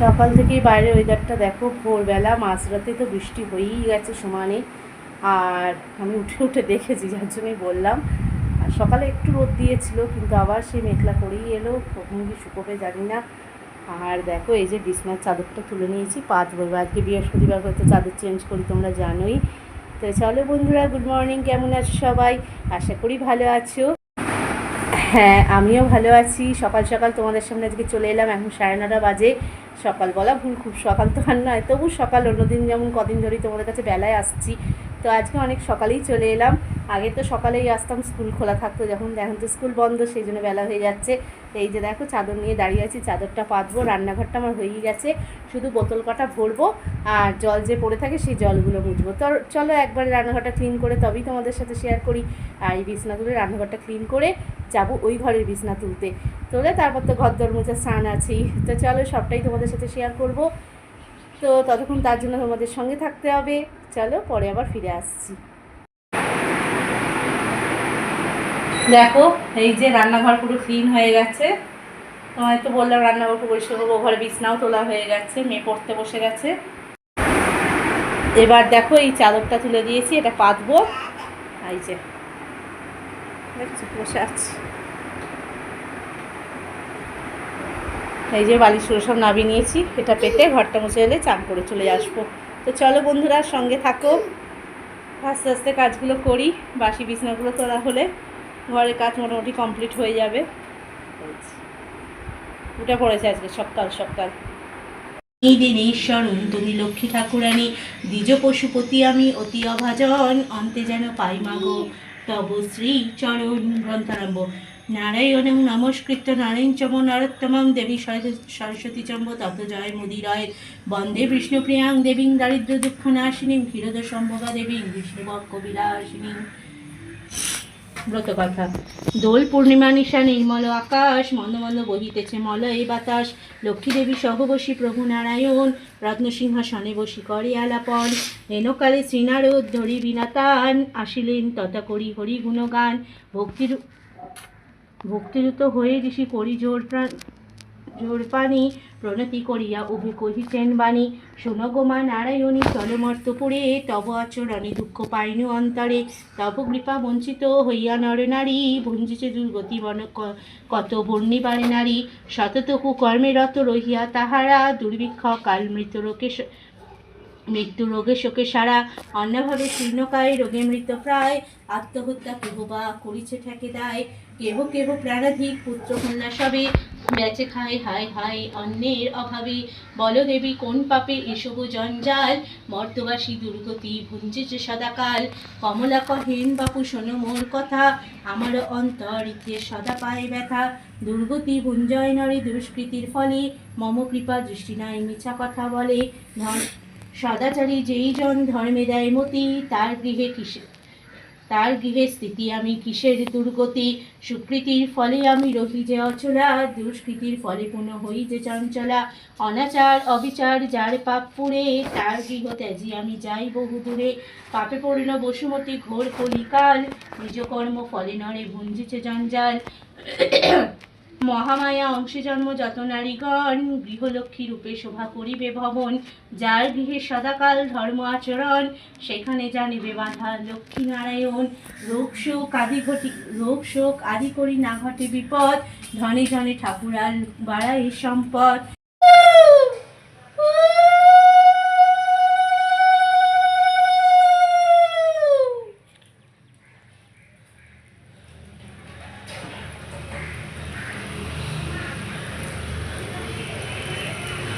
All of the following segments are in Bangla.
সকাল থেকেই বাইরে ওয়েদারটা দেখো, ভোরবেলা, মাঝরাতে তো বৃষ্টি হয়েই গেছে সমানে আর আমি উঠে উঠে দেখেছি, যার জন্যই বললাম। আর সকালে একটু রোদ দিয়েছিল, কিন্তু আবার সেই মেঘলা করেই এলো, কখন কি শুকোবে জানি না। আর দেখো, এই যে বিছনার চাদরটা তুলে নিয়েছি, পাঁচ বলব, আজকে বৃহস্পতিবার হয়তো চাদর চেঞ্জ করি, তোমরা জানোই। তো চলো বন্ধুরা গুড মর্নিং কেমন আছো সবাই? আশা করি ভালো আছো। হ্যাঁ আমিও ভালো আছি। সকাল সকাল তোমাদের সামনে আজকে চলে এলাম, এখন সাড়ে নটা বাজে। সকাল বলা ভুল, খুব সকাল তো আর নয়, তবু সকাল অন্যদিন যেমন কদিন ধরেই তোমাদের কাছে বেলায় আসছি। তো আজকে অনেক সকালেই চলে এলাম। আগে তো সকালেই আসতাম, স্কুল খোলা থাকতো যখন, এখন তো স্কুল বন্ধ, সেই জন্য বেলা হয়ে যাচ্ছে। এই যে দেখো, চাদর নিয়ে দাঁড়িয়ে আছি, চাদরটা পাতবো, রান্নাঘরটা আমার হয়েই গেছে। শুধু বোতল কটা ভরবো, আর জল যে পড়ে থাকে সেই জলগুলো মুছবো। তো চলো একবার রান্নাঘরটা ক্লিন করে তবেই তোমাদের সাথে শেয়ার করি, আর এই বিছনাগুলো রান্নাঘরটা ক্লিন করে যাব ওই ঘরের বিছনা তুলতে। তোলে তারপর তো ঘর দর স্নান আছেই। তো চলো সবটাই তোমাদের সাথে শেয়ার করব। তো ততক্ষণ তার জন্য তোমাদের সঙ্গে থাকতে হবে। চলো পরে আবার ফিরে আসছি। দেখো, এই যে রান্নাঘর পুরো ক্লিন হয়ে গেছে। তোমায় তো বললাম রান্নাঘর পুরো পরিষ্কার করব, ঘরে বিছনাও তোলা হয়ে গেছে, মেয়ে পড়তে বসে গেছে। এবার দেখো এই চাদরটা তুলে দিয়েছি, এটা পাতবো। এই যে এই যে বালিশগুলো সব নাবিয়ে নিয়েছি, এটা পেতে ঘরটা মুছে এলে চান করে চলে আসব। তো চলো বন্ধুরা, সঙ্গে থাকো। আস্তে আস্তে কাজগুলো করি, বাসি বিছনাগুলো তোলা হলে ঘরের কাজ মোটামুটি কমপ্লিট হয়ে যাবে। উঠে পড়েছে আজকে সকাল সকাল দিনেশ্বরণ তুমি লক্ষ্মী ঠাকুরানী, দ্বিজ পশুপতি আমি, অতি অভাজন, অন্তে যেন পাই মাগো তব শ্রী চরণ গ্রন্থারম্ভ। নারায়ণ নমস্কৃত নারায়ণ চম নরোত্তমম দেবী সরস্বতী- চম্ব তত জয় মুদিরয়। বন্দে বিষ্ণুপ্রিয়াং দেবী দারিদ্র দুঃখ নাশিনী ক্ষীরদ সম্ভবা দেবী বিষ্ণুবক্ষ বিলাসিনী। ব্রত কথা। দোল পূর্ণিমা নিশা নির্মল আকাশ, মন্দ মন্দ বহিতেছে মলয় বাতাস। লক্ষ্মী দেবী সহবশী প্রভু নারায়ণ রত্নসিংহাসনে বসি করে আলাপন। হেনকালে শ্রীনারদ ধরি বিনাতান, আসিলেন তথা করি হরি গুণগান ভক্তির ভক্তিরূত হয়ে ঋষি করি জোর প্রাণ জোর পানি প্রণতি করিয়া উভে কহিতেন, বাণী, শোনো গোমা নারায়ণী, চলমর্তপুরে তব আচরণে দুঃখ পাইনু অন্তরে। তব কৃপা বঞ্চিত হইয়া নর নারী, ভঞ্জিছে দুর্গতি বন কত বর্ণিবারে নারী। সতত কুকর্মে রত রহিয়া তাহারা, দুর্ভিক্ষ কাল মৃত রোগে মৃত্যু রোগে শোকে সারা। অন্যভাবে শীর্ণকায় রোগে মৃত প্রায়। আত্মহত্যা কেহ বা করিছে ঠেকে দায়। কেহ কেহ প্রাণাধিক পুত্র কন্যা সবে। বেচে খায় হায় হায়, অন্যের অভাবে। বল দেবী, কোন পাপে এসব জঞ্জাল? মর্তবাসী দুর্গতি ভুঞ্জেছে সদাকাল। কমলা কহেন বাপু, শোনো মোর কথা। আমার অন্তর ইতে সদা পায় ব্যথা। দুর্গতি ভুঞ্জয় নরে, দুষ্কৃতির ফলে। মম কৃপা, দৃষ্টি নাই, মিছা কথা বলে। সদাচারী যেই জন ধর্মে দেয় মতি, তার গৃহে কিসে তার গৃহে স্থিতি আমি কিসের দুর্গতি? সুকৃতির ফলে আমি রহি যে অচলা, দুষ্কৃতির ফলে পুনঃ হই যে চঞ্চলা। অনাচার, অবিচার যার পাপ পুড়ে, তার গৃহ ত্যাজি আমি যাই বহু দূরে। পাপে পড়িল বসুমতী ঘোর কলিকাল, নিজ কর্ম ফলে নরে ভুঞ্জিছে জঞ্জাল। মহামায়া অংশে জন্ম যত নারীগণ, গৃহলক্ষ্মী রূপে শোভা করিবে ভবন, যার গৃহে সদাকাল ধর্ম আচরণ, সেখানে জানিবে বাধা লক্ষ্মী নারায়ণ। রোগ শোক আদি ঘটি, রোগ শোক আদি করি না ঘটে বিপদ, ধনে ধনে ঠাকুরাল বাড়াই সম্পদ।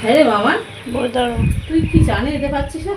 হ্যাঁ রে মামা। তুই কি জানে যেতে পারছিস না?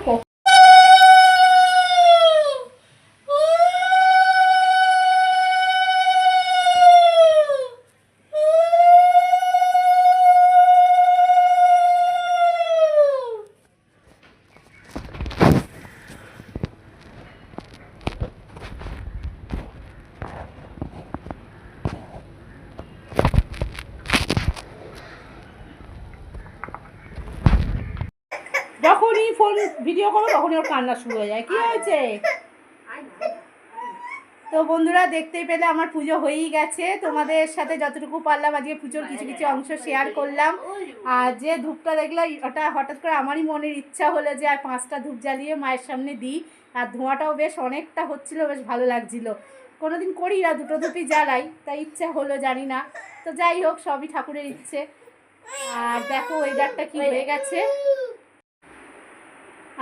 যখনই ফোন ভিডিও করো তখনই ওর কান্না শুরু হয়ে যায়। কি হয়েছে? তো বন্ধুরা দেখতেই পেলে আমার পুজো হয়েই গেছে। তোমাদের সাথে যতটুকু পারলাম আজকে পুজোর কিছু কিছু অংশ শেয়ার করলাম। আর যে ধূপটা দেখলাম ওটা হঠাৎ করে আমারই মনের ইচ্ছা হলো যে আর পাঁচটা ধূপ জ্বালিয়ে মায়ের সামনে দিই। আর ধোঁয়াটাও বেশ অনেকটা হচ্ছিল বেশ ভালো লাগছিল। কোনোদিন করি না দুটো ধূপই জ্বালাই তাই ইচ্ছা হলো জানি না। তো যাই হোক সবই ঠাকুরের ইচ্ছে। আর দেখো ওয়েদারটা কি হয়ে গেছে।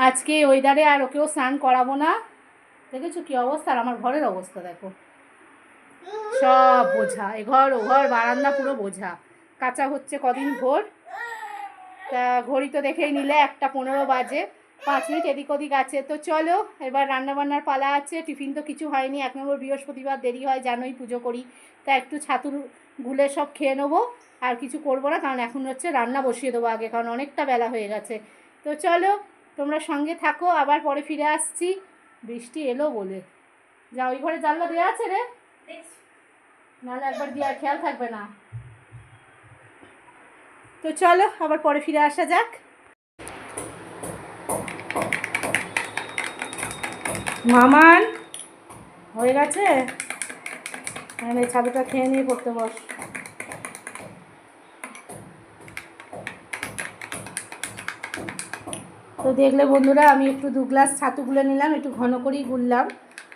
আজকে ওয়েদারে আর ওকেও স্নান করাবো না। দেখেছ কি অবস্থা? আর আমার ঘরের অবস্থা দেখো। সব বোঝা। এ ঘর, ও ঘর, বারান্দা পুরো বোঝা। কাঁচা হচ্ছে কদিন ভোর। তা ঘড়ি তো দেখেই নিলে একটা পনেরো বাজে। পাঁচ মিনিট এদিক ওদিক আছে। তো চলো, এবার রান্নাবান্নার পালা আছে। টিফিন তো কিছু হয়নি। এক নম্বর বৃহস্পতিবার দেরি হয়, জানোই পুজো করি। তা একটু ছাতুর গুলে সব খেয়ে নেব। আর কিছু করব না, কারণ এখন হচ্ছে রান্না বসিয়ে দেবো আগে, কারণ অনেকটা বেলা হয়ে গেছে। তো চলো তোমরা সঙ্গে থাকো, আবার পরে ফিরে আসছি। বৃষ্টি এলো বলে। যা ওই ঘরে জানলা দেওয়া আছে রে। নাহলে একবার দিয়ে খেয়াল থাকবে না। তো চলো, আবার পরে ফিরে আসা যাক। মামান, হয়ে গেছে? মানে ছাতুটা খেয়ে নিয়ে পড়তে বস। তো দেখলে বন্ধুরা, আমি একটু দু গ্লাস ছাতু গুলে নিলাম, একটু ঘন করেই গুললাম।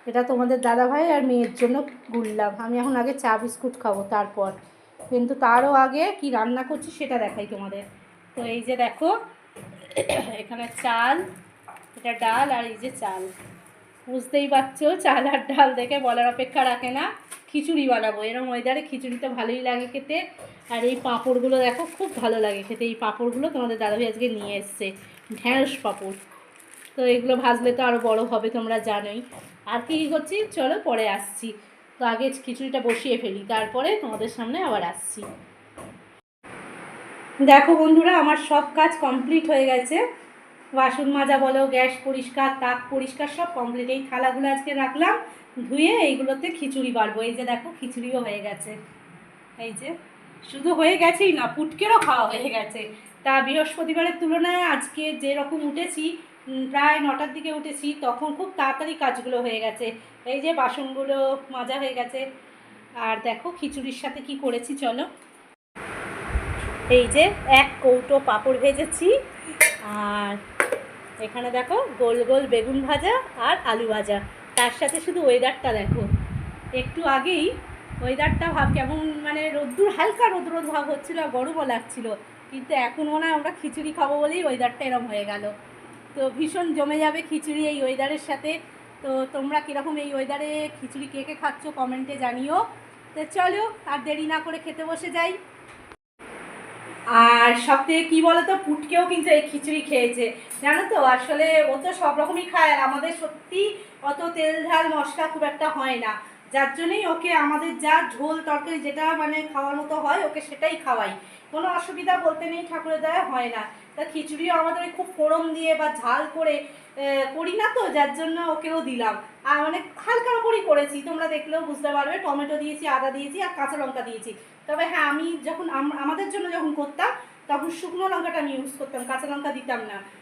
এটা তোমাদের দাদা ভাই আর মেয়ের জন্য গুললাম। আমি এখন আগে চা বিস্কুট খাব তারপর। কিন্তু তারও আগে কি রান্না করছি সেটা দেখাই তোমাদের। তো এই যে দেখো, এখানে চাল, এটা ডাল আর এই যে চাল। বুঝতেই পারছ, চাল আর ডাল দেখে বলার অপেক্ষা রাখে না। খিচুড়ি বানাবো। এরকম ওয়েদারে খিচুড়ি তো ভালোই লাগে খেতে। আর এই পাঁপড়গুলো দেখো, খুব ভালো লাগে খেতে। এই পাঁপড়গুলো তোমাদের দাদাভাই আজকে নিয়ে এসছে। ঢ্যাঁড়স পাঁপড়। তো এগুলো ভাজলে তো আরও বড় হবে, তোমরা জানোই। আর কি কী করছি? চলো পরে আসছি। তো আগে খিচুড়িটা বসিয়ে ফেলি, তারপরে তোমাদের সামনে আবার আসছি। দেখো বন্ধুরা, আমার সব কাজ কমপ্লিট হয়ে গেছে। বাসন মাজা বলো, গ্যাস পরিষ্কার, তাক পরিষ্কার, সব কমপ্লিট। এই থালাগুলো আজকে রাখলাম, ধুয়ে এইগুলোতে খিচুড়ি বাড়বো। এই যে দেখো, খিচুড়িও হয়ে গেছে। এই যে, শুধু হয়ে গেছেই না, পুটকেরও খাওয়া হয়ে গেছে। তা বৃহস্পতিবারের তুলনায় আজকে যেরকম উঠেছি প্রায় নটার দিকে উঠেছি, তখন খুব তাড়াতাড়ি কাজগুলো হয়ে গেছে। এই যে বাসনগুলো মাজা হয়ে গেছে। আর দেখো খিচুড়ির সাথে কি করেছি চলো। এই যে এক কৌটো পাঁপড় ভেজেছি। আর এখানে দেখো গোল গোল বেগুন ভাজা আর আলু ভাজা। তার সাথে শুধু ওয়েদারটা দেখো। একটু আগেই ওয়েদারটা ভাব কেমন মানে রোদ্দুর, হালকা রোদ রোদ ভাব হচ্ছিল আর গরমও লাগছিল। কিন্তু এখন মনে হয় আমরা খিচুড়ি খাব বলেই ওয়েদারটা এরম হয়ে গেল। তো ভীষণ জমে যাবে খিচুড়ি এই ওয়েদারের সাথে। তো তোমরা কীরকম এই ওয়েদারে খিচুড়ি কে কে খাচ্ছ কমেন্টে জানিও। তো চলো, আর দেরি না করে খেতে বসে যাই। আর সব থেকে কী বলো তো পুটকেও কিন্তু এই খিচুড়ি খেয়েছে। জানো তো, আসলে ও তো সব রকমই খায় আর আমাদের সত্যি অত তেল ঝাল মশলা খুব একটা হয় না। যার জন্যই ওকে আমাদের যা ঝোল তরকারি যেটা মানে খাওয়ার মতো হয়, ওকে সেটাই খাওয়াই। কোনো অসুবিধা বলতে নেই, ঠাকুরের দয়া, হয় না। তা খিচুড়িও আমাদের খুব ফোড়ন দিয়ে বা ঝাল করে করি না তো, যার জন্য ওকেও দিলাম। আর অনেক হালকার ওপরই করেছি, তোমরা দেখলেও বুঝতে পারবে, টমেটো দিয়েছি, আদা দিয়েছি আর কাঁচা লঙ্কা দিয়েছি। তবে হ্যাঁ আমি যখন আম- আমাদের জন্য যখন করতাম, তখন শুকনো লঙ্কাটা আমি ইউজ করতাম, কাঁচা লঙ্কা দিতাম না।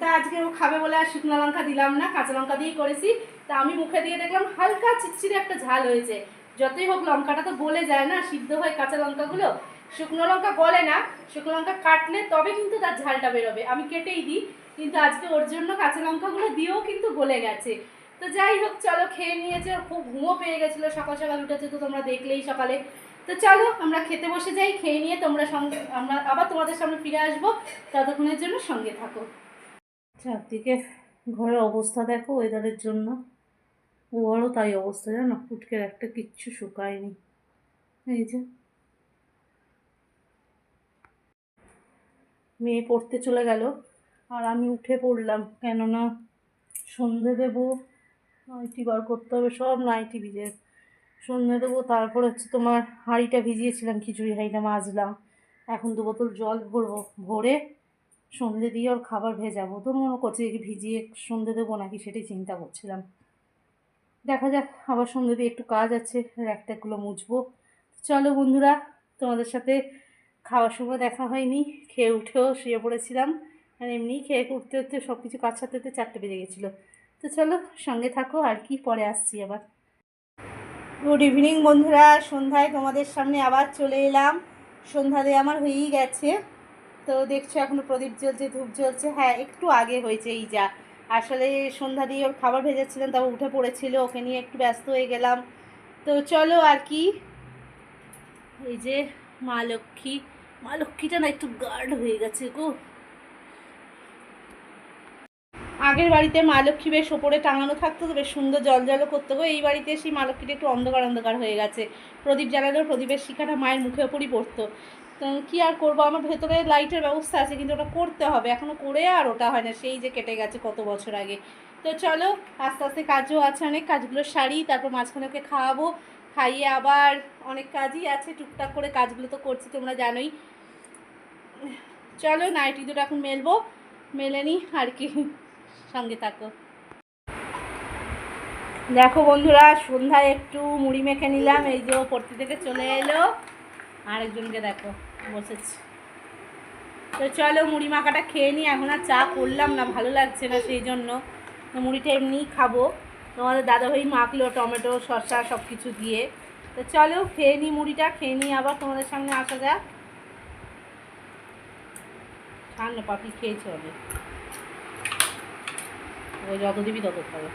তা আজকে ও খাবে বলে আর শুকনো লঙ্কা দিলাম না, কাঁচা লঙ্কা দিয়েই করেছি। তা আমি মুখে দিয়ে দেখলাম হালকা চিটচিটে একটা ঝাল হয়েছে। যতই হোক লঙ্কাটা তো গলে যায় না, সিদ্ধ হয় কাঁচা লঙ্কাগুলো। শুকনো লঙ্কা গলে না, শুকনো লঙ্কা কাটলে তবে কিন্তু তার ঝালটা বেরোবে। আমি কেটেই দিই, কিন্তু আজকে ওর জন্য কাঁচা লঙ্কাগুলো দিয়েও কিন্তু গলে গেছে। তো যাই হোক, চলো খেয়ে নিয়েছে ওর খুব ঘুমো পেয়ে গেছিল, সকাল সকাল উঠেছে তো তোমরা দেখলেই সকালে। তো চলো, আমরা খেতে বসে যাই, খেয়ে নিয়ে তোমরা সঙ্গে, আমরা আবার তোমাদের সামনে ফিরে আসব, ততক্ষণের জন্য সঙ্গে থাকো। চারদিকে ঘরের অবস্থা দেখো ওয়েদারের জন্য। ওরও তাই অবস্থা, জানো? ফুটকের একটা কিচ্ছু শুকায়নি। এই যে। মেয়ে পড়তে চলে গেল, আর আমি উঠে পড়লাম, কেননা সন্ধে দেবো, নাইটি বার করতে হবে, সব নাইটি ভিজে। সন্ধে দেবো, তারপর হচ্ছে তোমার হাঁড়িটা ভিজিয়েছিলাম, খিচুড়ি হাঁড়িটা মাজলাম। এখন দু বোতল জল ভরবো, ভরে সন্ধে দিয়ে ওর খাবার ভেজাবো তো মনে করছি ভিজিয়ে সন্ধে দেবো নাকি সেটাই চিন্তা করছিলাম। দেখা যাক, আবার সন্ধে দিয়ে একটু কাজ আছে র্যাকট্যাকগুলো মুছবো। চলো বন্ধুরা, তোমাদের সাথে খাওয়ার সময় দেখা হয়নি, খেয়ে উঠেও শুয়ে পড়েছিলাম। আর এমনি খেয়ে উঠতে উঠতে সব কিছু কাজ সারতে চারটে বেজে গেছিল। তো চলো সঙ্গে থাকো, আর কি পরে আসছি আবার। গুড ইভিনিং বন্ধুরা, সন্ধ্যায় তোমাদের সামনে আবার চলে এলাম। সন্ধ্যা দিয়ে আমার হয়েই গেছে। তো দেখছ এখনও প্রদীপ জ্বলছে, ধূপ জ্বলছে। হ্যাঁ একটু আগে হয়েছে এই যা। আসলে সন্ধ্যা দিয়ে ওর খাবার ভেজেছিলেন তারপর উঠে পড়েছিল, ওকে নিয়ে একটু ব্যস্ত হয়ে গেলাম। তো চলো আর কি। এই যে মা লক্ষ্মী, মা লক্ষ্মীটা না একটু গার্ড হয়ে গেছে গো। আগের বাড়িতে মা লক্ষ্মী বেশ ওপরে টাঙানো থাকতো, তো বেশ সুন্দর জল জলও করতো গো। এই বাড়িতে সেই মা লক্ষ্মীটা একটু অন্ধকার অন্ধকার হয়ে গেছে। প্রদীপ জ্বালালেও প্রদীপের শিখাটা মায়ের মুখে ওপরই পড়তো। কী আর করব? আমার ভেতরে লাইটের ব্যবস্থা আছে, কিন্তু ওটা করতে হবে। এখনও করে আর ওটা হয় না, সেই যে কেটে গেছে কত বছর আগে। তো চলো, আস্তে আস্তে কাজও আছে অনেক, কাজগুলো সারি, তারপর মাঝখানে ওকে খাওয়াবো। খাইয়ে আবার অনেক কাজই আছে, টুকটাক করে কাজগুলো তো করছি, তোমরা জানোই। চলো, নাইটি দুটো এখন মেলবো, মেলে নি আর কি। সঙ্গে থাকো। দেখো বন্ধুরা, সন্ধ্যায় একটু মুড়ি মেখে নিলাম, এই যে পড়তে থেকে চলে এলো। আরেকজনকে দেখো, বসেছে। তো চলো মুড়ি মাখাটা খেয়ে নিই, এখন আর চা করলাম না, ভালো লাগছে না সেই জন্য। মুড়িটা এমনিই খাব। তোমাদের দাদাভাই মাখলো টমেটো, শসা সব কিছু দিয়ে। তো চলো খেয়ে নিই মুড়িটা, খেয়ে নিই আবার তোমাদের সামনে আসা যাক। ঠান্ডা পাখি খেয়েছে অনেক ও যত দিবি তত খাবে